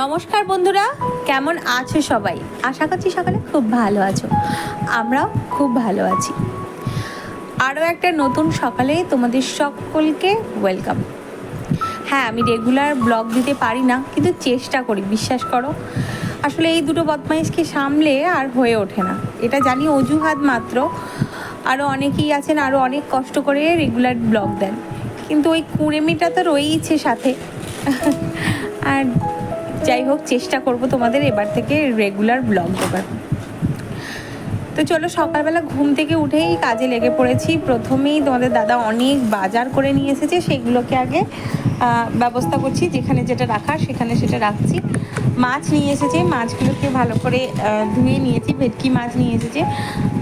নমস্কার বন্ধুরা, কেমন আছো সবাই? আশা করছি সকালে খুব ভালো আছো। আমরাও খুব ভালো আছি। আরও একটা নতুন সকালে তোমাদের সকলকে ওয়েলকাম হ্যাঁ আমি রেগুলার ব্লগ দিতে পারি না, কিন্তু চেষ্টা করি, বিশ্বাস করো। আসলে এই দুটো বদমাইশকে সামলে আর হয়ে ওঠে না। এটা জানি অজুহাত মাত্র। আরও অনেকেই আছেন, আরও অনেক কষ্ট করে রেগুলার ব্লগ দেন। কিন্তু ওই কুড়েমিটা তো রয়েইছে সাথে। আর যাই হোক, চেষ্টা করব তোমাদের এবার থেকে রেগুলার ব্লগ দেবার তো চলো, সকালবেলা ঘুম থেকে উঠেই কাজে লেগে পড়েছি। প্রথমেই তোমাদের দাদা অনেক বাজার করে নিয়ে এসেছে, সেগুলোকে আগে ব্যবস্থা করছি, যেখানে যেটা রাখার সেখানে সেটা রাখছি। মাছ নিয়ে এসেছে। মাছগুলোকে ভালো করে ধুয়ে নিয়েছি, ভেটকি মাছ নিয়ে এসেছে।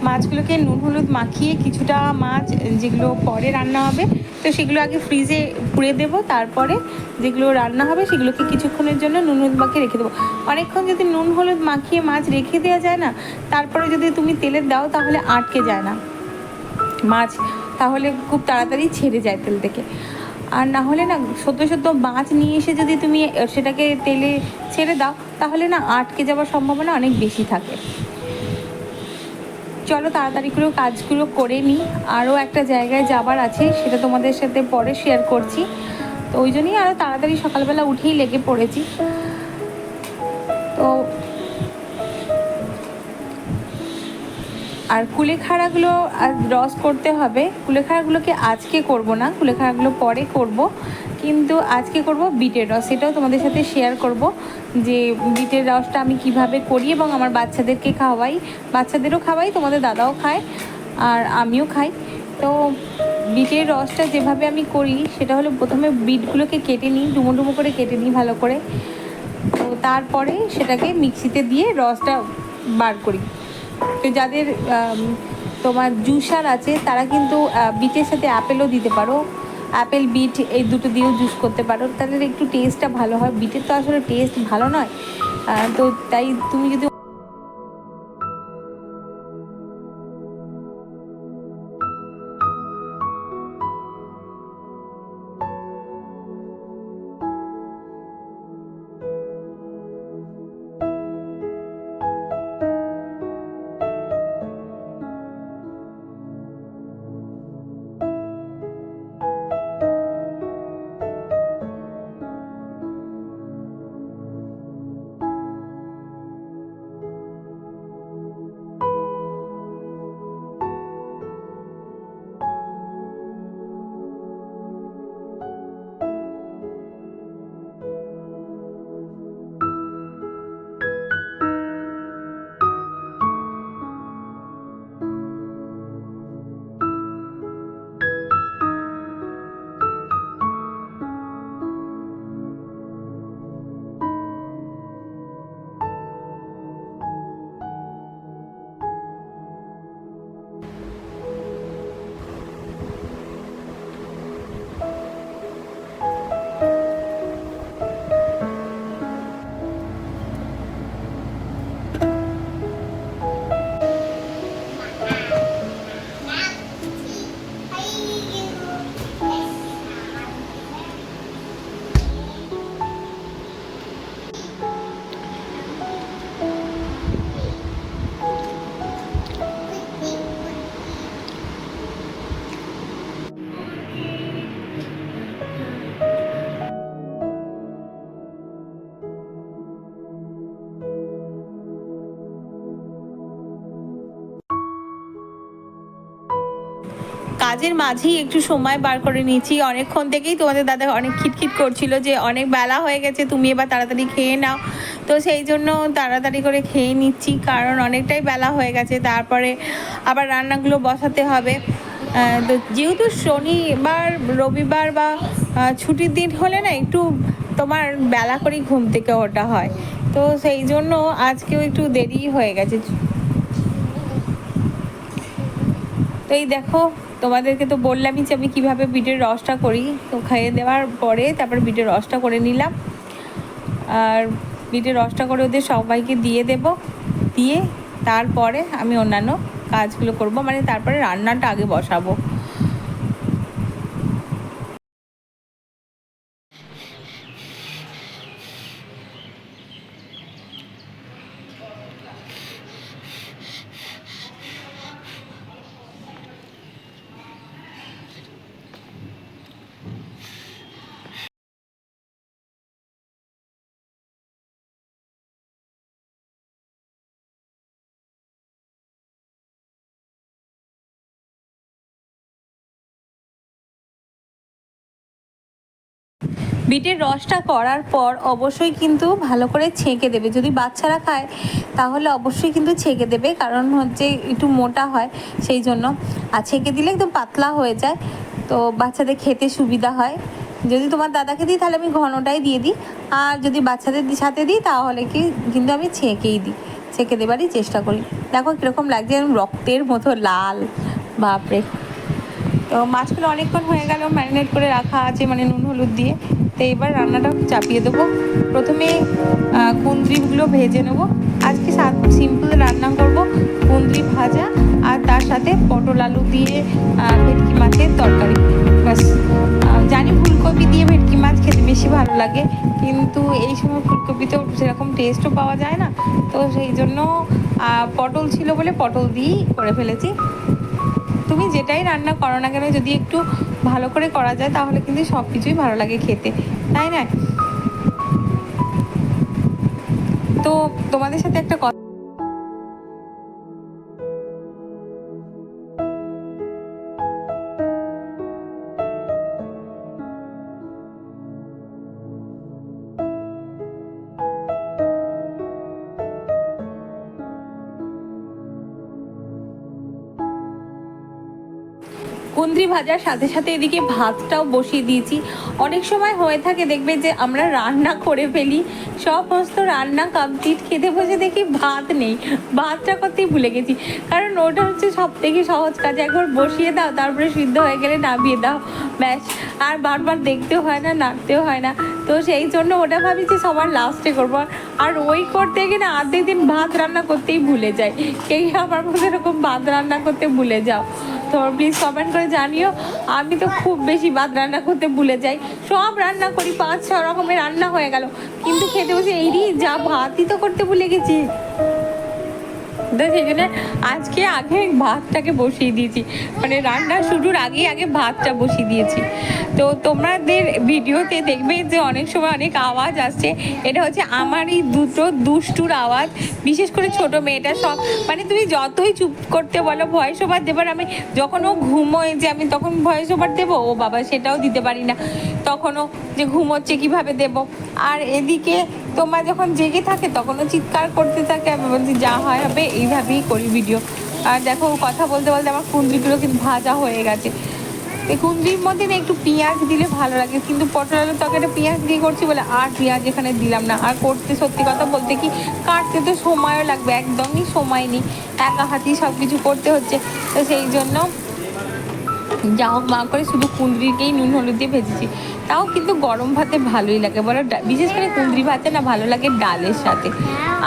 মাছগুলোকে নুন হলুদ মাখিয়ে কিছুটা মাছ, যেগুলো পরে রান্না হবে, তো সেগুলো আগে ফ্রিজে পুড়ে দেবো। তারপরে যেগুলো রান্না হবে, সেগুলোকে কিছুক্ষণের জন্য নুন হলুদ মাখিয়ে রেখে দেবো। অনেকক্ষণ যদি নুন হলুদ মাখিয়ে মাছ রেখে দেওয়া যায় না, তারপরে যদি তুমি তেলে দাও, তাহলে আটকে যায় না। মাছ তাহলে খুব তাড়াতাড়ি ছেড়ে যায় তেল থেকে। আর না হলে না সদ্য সদ্য মাছ নিয়ে এসে যদি তুমি সেটাকে তেলে ছেড়ে দাও, তাহলে না আটকে যাওয়ার সম্ভাবনা অনেক বেশি থাকে। চলো তাড়াতাড়ি করে কাজগুলো করে নিই। আরও একটা জায়গায় যাবার আছে, সেটা তোমাদের সাথে পরে শেয়ার করছি। তো ওই জন্যই আরও তাড়াতাড়ি সকালবেলা উঠেই লেগে পড়েছি। তো আর কুলেখাড়াগুলো রস করতে হবে। কুলেখাড়াগুলোকে আজকে করব না, কুলেখাড়াগুলো পরে করব। কিন্তু আজকে করব বিটের রস, সেটাও তোমাদের সাথে শেয়ার করব যে বিটের রসটা আমি কীভাবে করি এবং আমার বাচ্চাদেরকে খাওয়াই। বাচ্চাদেরও খাওয়াই, তোমাদের দাদাও খায়, আর আমিও খাই। তো বিটের রসটা যেভাবে আমি করি, সেটা হলো প্রথমে বিটগুলোকে কেটে নিই ডুমো ডুমো করে কেটে নিই ভালো করে। তো তারপরে সেটাকে মিক্সিতে দিয়ে রসটা বার করি। তো যাদের তোমার জুসার আছে, তারা কিন্তু বিটের সাথে অ্যাপেলও দিতে পারো। অ্যাপেল বিট, এই দুটো দিয়েও জুস করতে পারো। তাদের একটু টেস্টটা ভালো হয়। বিটের তো আসলে টেস্ট ভালো নয়। তো তাই তুমি যদি কাজের মাঝেই একটু সময় বার করে নিয়েছি। অনেকক্ষণ থেকেই তোমাদের দাদা অনেক খিটখিট করছিল যে অনেক বেলা হয়ে গেছে, তুমি এবার তাড়াতাড়ি খেয়ে নাও। তো সেই জন্য তাড়াতাড়ি করে খেয়ে নিচ্ছি, কারণ অনেকটাই বেলা হয়ে গেছে। তারপরে আবার রান্নাগুলো বসাতে হবে। তো যেহেতু শনিবার, রবিবার বা ছুটির দিন হলে না একটু তোমার বেলা করেই ঘুম থেকে ওটা হয়। তো সেই জন্য আজকেও একটু দেরি হয়ে গেছে। তো এই দেখো, তোমাদেরকে তো বললামই যে আমি কীভাবে বিটের রসটা করি। তো খাইয়ে দেওয়ার পরে তারপর বিটের রসটা করে নিলাম। আর বিটের রসটা করে ওদের সবাইকে দিয়ে দেব। দিয়ে তারপরে আমি অন্যান্য কাজগুলো করব মানে তারপরে রান্নাটা আগে বসাবো। বিটের রসটা করার পর অবশ্যই কিন্তু ভালো করে ছেঁকে দেবে। যদি বাচ্চারা খায়, তাহলে অবশ্যই কিন্তু ছেঁকে দেবে, কারণ হচ্ছে একটু মোটা হয় সেই জন্য। আর ছেঁকে দিলে একদম পাতলা হয়ে যায়, তো বাচ্চাদের খেতে সুবিধা হয়। যদি তোমার দাদাকে দিই, তাহলে আমি ঘনটাই দিয়ে দিই। আর যদি বাচ্চাদের সাথে দিই, তাহলে কি, কিন্তু আমি ছেঁকেই দিই। ছেঁকে দেবারই চেষ্টা করি। দেখো কীরকম লাগছে রক্তের মতো লাল। বাপরে। তো মাছগুলো অনেকক্ষণ হয়ে গেল ম্যারিনেট করে রাখা আছে মানে নুন হলুদ দিয়ে। তো এবার রান্নাটা চাপিয়ে দেবো। প্রথমে আহ, কুঁদরিগুলো ভেজে নেব। আজকে সাত সিম্পল রান্না করব কুঁদরি ভাজা আর তার সাথে পটল আলু দিয়ে ভেটকি মাছের তরকারি। ব্যাস। জানি ফুলকপি দিয়ে ভেটকি মাছ খেতে বেশি ভালো লাগে কিন্তু এই সময় ফুলকপিতেও সেরকম টেস্টও পাওয়া যায় না। তো সেই জন্য পটল ছিল বলে পটল দিয়েই করে ফেলেছি। যেটাই রান্না করো না কেন যদি একটু ভালো করে করা যায়, তাহলে কিন্তু সব কিছুই ভালো লাগে খেতে। তাই না? তো তোমাদের সাথে একটা কথা কুন্দ্রি ভাজার সাথে সাথে এদিকে ভাতটাও বসিয়ে দিয়েছি। অনেক সময় হয়ে থাকে দেখবে যে আমরা রান্না করে ফেলি, সমস্ত রান্না কমপ্লিট খেতে বসে দেখি ভাত নেই। ভাতটা করতেই ভুলে গেছি। কারণ ওটা হচ্ছে সব থেকে সহজ কাজ। একবার বসিয়ে দাও, তারপরে সিদ্ধ হয়ে গেলে নামিয়ে দাও। ব্যাস, আর বারবার দেখতেও হয় না, নাড়তেও হয় না। তো সেই জন্য ওটা ভাবি যে সবার লাস্টে করব। আর ওই করতে গিয়ে না আর্ধেক দিন ভাত রান্না করতেই ভুলে যায় কেউ আমার মধ্যে এরকম ভাত রান্না করতে ভুলে যাও। তো প্লিজ কমেন্ট করে জানিও। আমি তো খুব বেশি ভাত রান্না করতে ভুলে যাই। সব রান্না করি, পাঁচ, ছ রকমের রান্না হয়ে গেল। কিন্তু খেতে বসে এই যা ভাতই তো করতে ভুলে গেছি। তো সেই জন্য আজকে আগে ভাতটাকে বসিয়ে দিয়েছি। মানে রান্না শুরুর আগে আগে ভাতটা বসিয়ে দিয়েছি। তো তোমাদের ভিডিওতে দেখবে যে অনেক সময় অনেক আওয়াজ আসছে। এটা হচ্ছে আমার এই দুটো দুষ্টুর আওয়াজ, বিশেষ করে ছোট মেয়েটা সব। মানে তুমি যতই চুপ করতে বলো, ভয়েস ওভার দেবার আমি যখন ও ঘুমোয় যে আমি তখন ভয়েস ওভার দেবো? ও বাবা, সেটাও দিতে পারি না। তখনও যে ঘুমোচ্ছে কীভাবে দেব? আর এদিকে তোমার যখন জেগে থাকে তখনও চিৎকার করতে থাকে। আমি বলছি, যা হয় হবে, এইভাবেই করি ভিডিও আর দেখো কথা বলতে বলতে আমার কুন্দ্রিগুলো কিন্তু ভাজা হয়ে গেছে। এই মধ্যে না একটু পেঁয়াজ দিলে ভালো লাগে, কিন্তু পটল আলুর তরকারিটা পেঁয়াজ দিয়ে করছি বলে আর পেঁয়াজ এখানে দিলাম না। আর করতে সত্যি কথা বলতে কি, কাটতে তো সময়ও লাগবে, একদমই সময় নেই। একা হাতেই সব কিছু করতে হচ্ছে। তো সেই জন্য যা হোক মা করে শুধু কুঁদরিকেই নুন হলুদ দিয়ে ভেজেছি। তাও কিন্তু গরম ভাতে ভালোই লাগে, বলো বিশেষ করে কুঁদরি ভাতে না ভালো লাগে ডালের সাথে।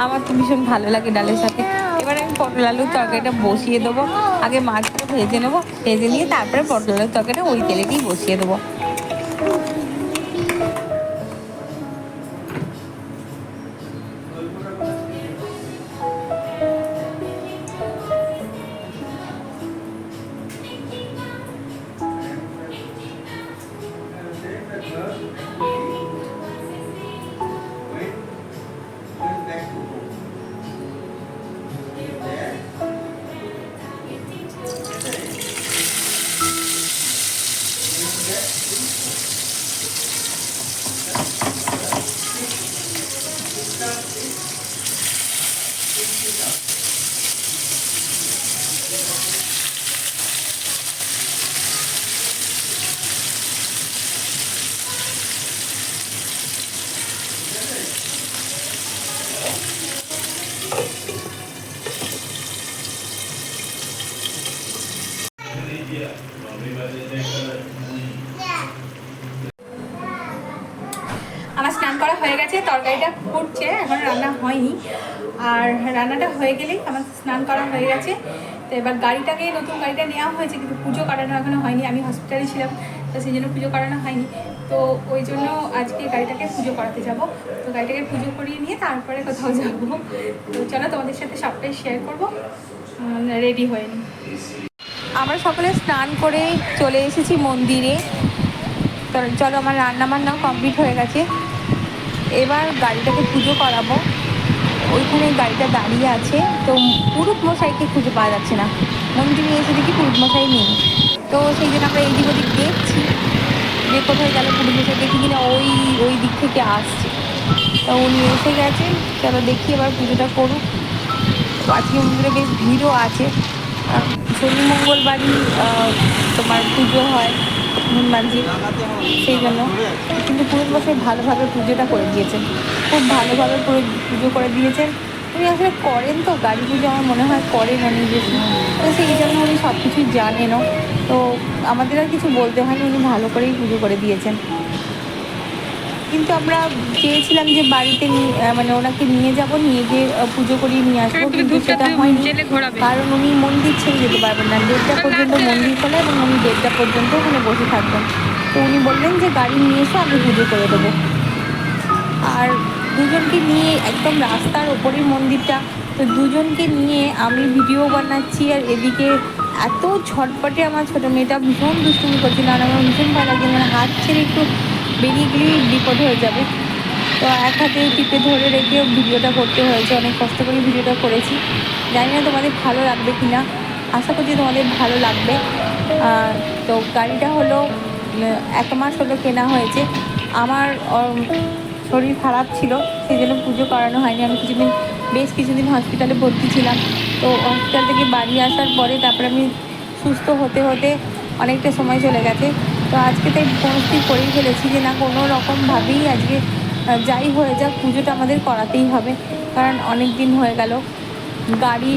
আমার তো ভীষণ ভালো লাগে ডালের সাথে। এবার আমি পটল আলুর তরকারিটা বসিয়ে দেবো। আগে মাছটা ভেজে নেব, ভেজে নিয়ে তারপরে পটল আলুর তরকারিটা ওই তেলেতেই বসিয়ে দেবো। হয়নি। আর রান্নাটা হয়ে গেলেই আমার স্নান করা হয়ে গেছে। তো এবার গাড়িটাকে, নতুন গাড়িটা নেওয়া হয়েছে, কিন্তু পুজো করানো এখনও হয়নি। আমি হসপিটালে ছিলাম, তো সেই জন্য পুজো করানো হয়নি। তো ওই জন্য আজকে গাড়িটাকে পুজো করাতে যাব। তো গাড়িটাকে পুজো করিয়ে নিয়ে তারপরে কোথাও যাব। তো চলো, তোমাদের সাথে সবটাই শেয়ার করব। রেডি হয়ে নি। আমরা সকলে স্নান করে চলে এসেছি মন্দিরে। তো চলো, আমার রান্না বান্না কমপ্লিট হয়ে গেছে। এবার গাড়িটাকে পুজো করাবো। ওইখানে গাড়িটা দাঁড়িয়ে আছে, তো পুরুত মশাইকে খুঁজে পাওয়া যাচ্ছে না। মন্দিরে এসে দেখি পুরুত মশাই নেই। তো সেই জন্য আমরা এইদিক ওদিক দেখছি। যে কোথায় গেল পুরো বসে দেখি কিনা ওই ওই দিক থেকে আসছে। তো উনি এসে গেছেন চলো দেখি এবার পুজোটা করুক। আজকে মন্দিরে বেশ ভিড়ও আছে। শনি মঙ্গলবারই তোমার পুজো হয়। হনুমানজি, সেই জন্য। কিন্তু পুরুষ বছর ভালোভাবে পুজোটা করে দিয়েছেন। খুব ভালোভাবে পুরো পুজো করে দিয়েছেন। উনি আসলে করেন তো, গাড়ি পুজো আমার মনে হয় করেন উনি বেশি। তো সেই জন্য উনি সব কিছুই জানেনও। তো আমাদের আর কিছু বলতে হয়নি, উনি ভালো করেই পুজো করে দিয়েছেন। কিন্তু আমরা চেয়েছিলাম যে বাড়িতে মানে ওনাকে নিয়ে যাব নিয়ে গিয়ে পুজো করিয়ে নিয়ে আসব কিন্তু সেটা হয়নি। কারণ উনি মন্দির ছেড়ে যেতে পারবেন না দেড়টা পর্যন্ত মন্দির খোলা এবং উনি দেড়টা পর্যন্ত ওখানে বসে থাকবেন। তো উনি বললেন যে গাড়ি নিয়ে এসো আমি পুজো করে দেবো। আর দুজনকে নিয়ে একদম রাস্তার ওপরের মন্দিরটা তো দুজনকে নিয়ে আমি ভিডিও বানাচ্ছি আর এদিকে এত ছটপটে আমার ছোটো মেয়েটা ভীষণ দুষ্টুমি করছিল আর আমার ভীষণ ভালো লাগছে মানে হাত ছেড়ে একটু বেরিয়ে গেলেই বিপদ হয়ে যাবে। তো এক হাতে টিপে ধরে রেখে ভিডিওটা করতে হয়েছে, অনেক কষ্ট করে ভিডিওটা করেছি। জানি না তোমাদের ভালো লাগবে কি না আশা করছি তোমাদের ভালো লাগবে। তো গাড়িটা হলো এক মাস হলো কেনা হয়েছে। আমার শরীর খারাপ ছিল সেই জন্য পুজো করানো হয়নি। আমি কিছুদিন, বেশ কিছুদিন হসপিটালে ভর্তি ছিলাম। তো হসপিটাল থেকে বাড়ি আসার পরে তারপরে আমি সুস্থ হতে হতে অনেকটা সময় চলে গেছে। তো আজকে তাই মনস্থির করেই ফেলেছি যে না, কোনো রকমভাবেই আজকে যাই হয়ে যাক, পুজোটা আমাদের করাতেই হবে। কারণ অনেক দিন হয়ে গেল। গাড়ি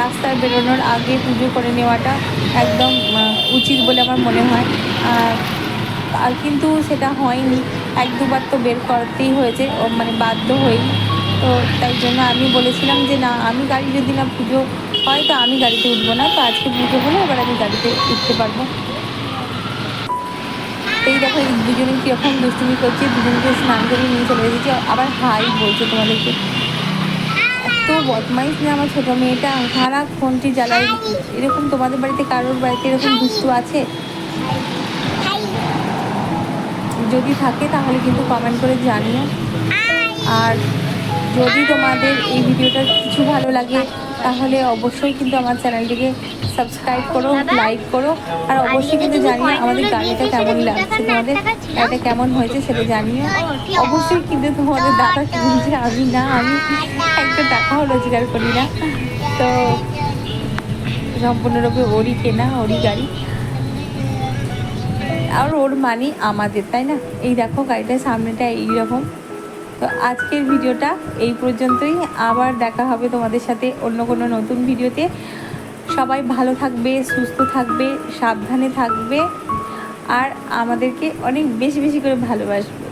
রাস্তায় বেরোনোর আগে পুজো করে নেওয়াটা একদম উচিত বলে আমার মনে হয়। আর কিন্তু সেটা হয়নি। এক দুবার তো বের করতেই হয়েছে মানে বাধ্য হয়েই। তো তাই জন্য আমি বলেছিলাম যে না, আমি গাড়ি যদি না পুজো হয়, তো আমি গাড়িতে উঠবো না। তো আজকে পুজো হলে, এবার আমি গাড়িতে উঠতে পারব। এই দেখো, এই দুজনে কীরকম দুষ্টুমি করছে? দুজনকে স্নান করে নিয়ে চলে এসেছে। আবার হাই বলছে তোমাদেরকে। এত বদমাইশ না আমার ছোটো মেয়েটা। সারা ফোনটি জ্বালায় এরকম তোমাদের বাড়িতে, কারোর বাড়িতে এরকম দুষ্টু আছে? যদি থাকে তাহলে কিন্তু কমেন্ট করে জানিও। আর যদি তোমাদের এই ভিডিওটা কিছু ভালো লাগে, তাহলে অবশ্যই কিন্তু আমার চ্যানেলটিকে সাবস্ক্রাইব করো লাইক করো আর অবশ্যই কিন্তু জানিও আমাদের গাড়িটা কেমন লাগছে তোমাদের গাড়িটা কেমন হয়েছে সেটা জানিও। অবশ্যই কিন্তু তোমাদের দাদা কিনছে আমি না আমি একটা টাকাও রোজগার করি না। তো সম্পূর্ণরূপে ওরই কেনা ওরই গাড়ি। আর ওর মানে আমাদের তাই না? এই দেখো গাড়িটার সামনেটা এইরকম। তো আজকের ভিডিওটা এই পর্যন্তই। আবার দেখা হবে তোমাদের সাথে অন্য কোনো নতুন ভিডিওতে। সবাই ভালো থাকবে সুস্থ থাকবে সাবধানে থাকবে আর আমাদেরকে অনেক বেশি বেশি করে ভালোবাসবে।